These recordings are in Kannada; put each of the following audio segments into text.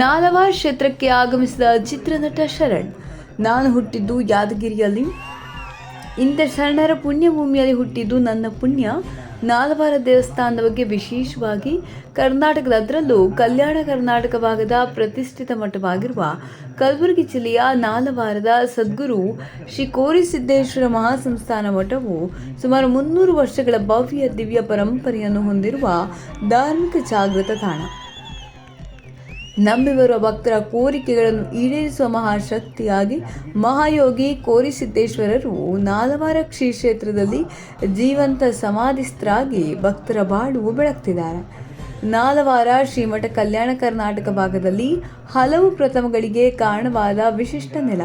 ನಾಲವಾರ್ ಕ್ಷೇತ್ರಕ್ಕೆ ಆಗಮಿಸಿದ ಚಿತ್ರನಟ ಶರಣ್. ನಾನು ಹುಟ್ಟಿದ್ದು ಯಾದಗಿರಿಯಲ್ಲಿ. ಇಂಥ ಶರಣರ ಪುಣ್ಯಭೂಮಿಯಲ್ಲಿ ಹುಟ್ಟಿದ್ದು ನನ್ನ ಪುಣ್ಯ. ನಾಲ್ವಾರ ದೇವಸ್ಥಾನದ ಬಗ್ಗೆ ವಿಶೇಷವಾಗಿ ಕರ್ನಾಟಕದ ಅದರಲ್ಲೂ ಕಲ್ಯಾಣ ಕರ್ನಾಟಕ ಭಾಗದ ಪ್ರತಿಷ್ಠಿತ ಮಠವಾಗಿರುವ ಕಲಬುರಗಿ ಜಿಲ್ಲೆಯ ನಾಲವಾರದ ಸದ್ಗುರು ಶ್ರೀ ಕೋರಿಸಿದ್ದೇಶ್ವರ ಮಹಾಸಂಸ್ಥಾನ ಮಠವು ಸುಮಾರು ಮುನ್ನೂರು ವರ್ಷಗಳ ಭವ್ಯ ದಿವ್ಯ ಪರಂಪರೆಯನ್ನು ಹೊಂದಿರುವ ಧಾರ್ಮಿಕ ಜಾಗೃತ ತಾಣ. ನಂಬಿ ಬರುವ ಭಕ್ತರ ಕೋರಿಕೆಗಳನ್ನು ಈಡೇರಿಸುವ ಮಹಾಶಕ್ತಿಯಾಗಿ ಮಹಾಯೋಗಿ ಕೋರಿಸಿದ್ದೇಶ್ವರರು ನಾಲವಾರ ಕ್ಷೇತ್ರದಲ್ಲಿ ಜೀವಂತ ಸಮಾಧಿಸ್ಥರಾಗಿ ಭಕ್ತರ ಬಾಳು ಬೆಳಗ್ತಿದ್ದಾರೆ. ನಾಲವಾರ ಶ್ರೀಮಠ ಕಲ್ಯಾಣ ಕರ್ನಾಟಕ ಭಾಗದಲ್ಲಿ ಹಲವು ಪ್ರಥಮಗಳಿಗೆ ಕಾರಣವಾದ ವಿಶಿಷ್ಟ ನೆಲ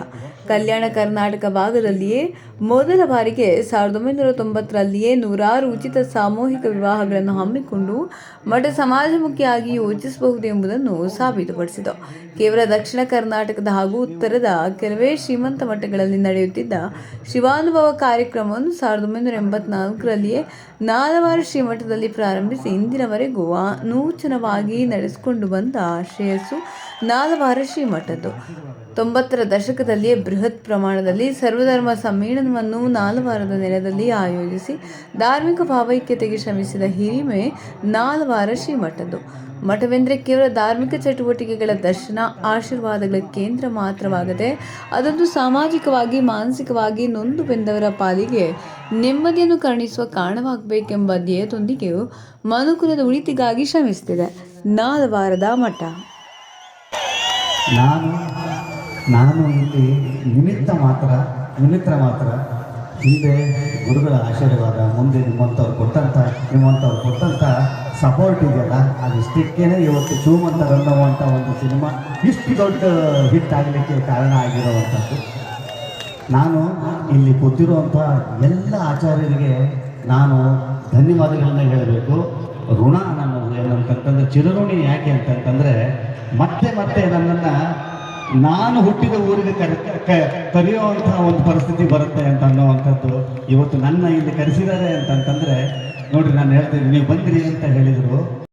ಕಲ್ಯಾಣ ಕರ್ನಾಟಕ ಭಾಗದಲ್ಲಿಯೇ ಮೊದಲ ಬಾರಿಗೆ ಸಾವಿರದ ಒಂಬೈನೂರ ತೊಂಬತ್ತರಲ್ಲಿಯೇ ನೂರಾರು ಉಚಿತ ಸಾಮೂಹಿಕ ವಿವಾಹಗಳನ್ನು ಹಮ್ಮಿಕೊಂಡು ಮಠ ಸಮಾಜಮುಖಿಯಾಗಿ ಯೋಚಿಸಬಹುದು ಎಂಬುದನ್ನು ಸಾಬೀತುಪಡಿಸಿತು. ಕೇವಲ ದಕ್ಷಿಣ ಕರ್ನಾಟಕದ ಹಾಗೂ ಉತ್ತರದ ಕೆಲವೇ ಶ್ರೀಮಂತ ಮಠಗಳಲ್ಲಿ ನಡೆಯುತ್ತಿದ್ದ ಶಿವಾನುಭವ ಕಾರ್ಯಕ್ರಮವನ್ನು ಸಾವಿರದ ಒಂಬೈನೂರ ಎಂಬತ್ನಾಲ್ಕರಲ್ಲಿಯೇ ನಾಲವಾರು ಶ್ರೀಮಠದಲ್ಲಿ ಪ್ರಾರಂಭಿಸಿ ಇಂದಿನವರೆಗೂ ನೂತನವಾಗಿ ನಡೆಸಿಕೊಂಡು ಬಂದ ಶ್ರೇಯಸ್ಸು ನಾಲವಾರ ಶ್ರೀಮಠದ್ದು. ತೊಂಬತ್ತರ ದಶಕದಲ್ಲಿಯೇ ಬೃಹತ್ ಪ್ರಮಾಣದಲ್ಲಿ ಸರ್ವಧರ್ಮ ಸಮ್ಮೇಳನವನ್ನು ನಾಲ್ವಾರದ ನೆಲದಲ್ಲಿ ಆಯೋಜಿಸಿ ಧಾರ್ಮಿಕ ಭಾವೈಕ್ಯತೆಗೆ ಶ್ರಮಿಸಿದ ಹಿರಿಮೆ ನಾಲವಾರ ಶ್ರೀಮಠದ್ದು ಮಠವೆಂದರೆ ಕೇವಲ ಧಾರ್ಮಿಕ ಚಟುವಟಿಕೆಗಳ ದರ್ಶನ, ಆಶೀರ್ವಾದಗಳ ಕೇಂದ್ರ ಮಾತ್ರವಾಗದೆ ಅದೊಂದು ಸಾಮಾಜಿಕವಾಗಿ, ಮಾನಸಿಕವಾಗಿ ನೊಂದು ಬೆಂದವರ ಪಾಲಿಗೆ ನೆಮ್ಮದಿಯನ್ನು ಕರುಣಿಸುವ ಕಾರಣವಾಗಬೇಕೆಂಬ ಧ್ಯೇಯದೊಂದಿಗೆ ಮನುಕುಲದ ಉಳಿತಿಗಾಗಿ ಶ್ರಮಿಸುತ್ತಿದೆ ನಾಲ್ವಾರದ ಮಠ. ನಾನು ನಾನು ಇಲ್ಲಿ ನಿಮಿತ್ತ ಮಾತ್ರ ನಿಮಿತ್ತ ಮಾತ್ರ ಹಿಂದೆ ಗುರುಗಳ ಆಶೀರ್ವಾದ, ಮುಂದೆ ನಿಮ್ಮಂಥವ್ರು ಕೊಟ್ಟಂಥ ನಿಮ್ಮಂಥವ್ರು ಕೊಟ್ಟಂಥ ಸಪೋರ್ಟ್ ಇದೆಯಲ್ಲ ಅದಿಷ್ಟಕ್ಕೇ ಇವತ್ತು ಅನ್ನುವಂಥ ಒಂದು ಸಿನಿಮಾ ಇಷ್ಟು ದೊಡ್ಡ ಹಿಟ್ ಆಗಲಿಕ್ಕೆ ಕಾರಣ ಆಗಿರುವಂಥದ್ದು. ನಾನು ಇಲ್ಲಿ ಕೂತಿರುವಂಥ ಎಲ್ಲ ಆಚಾರ್ಯರಿಗೆ ನಾನು ಧನ್ಯವಾದಗಳನ್ನ ಹೇಳಬೇಕು. ಋಣ ನನ್ನ ಏನಂತಂತಂದ್ರೆ ಚಿರಋಣಿ ಯಾಕೆ ಅಂತಂತಂದರೆ ಮತ್ತೆ ಮತ್ತೆ ನನ್ನನ್ನು ನಾನು ಹುಟ್ಟಿದ ಊರಿಗೆ ಕರೆ ಕರೆಯುವಂತಹ ಒಂದು ಪರಿಸ್ಥಿತಿ ಬರುತ್ತೆ ಅಂತ ಅನ್ನೋವಂಥದ್ದು ಇವತ್ತು ನನ್ನ ಇಲ್ಲಿ ಕರೆಸಿದ್ದಾರೆ ಅಂತಂತಂದ್ರೆ ನೋಡಿ ನಾನು ಹೇಳ್ತೀನಿ, ನೀವು ಬಂದಿರಿ ಅಂತ ಹೇಳಿದರು.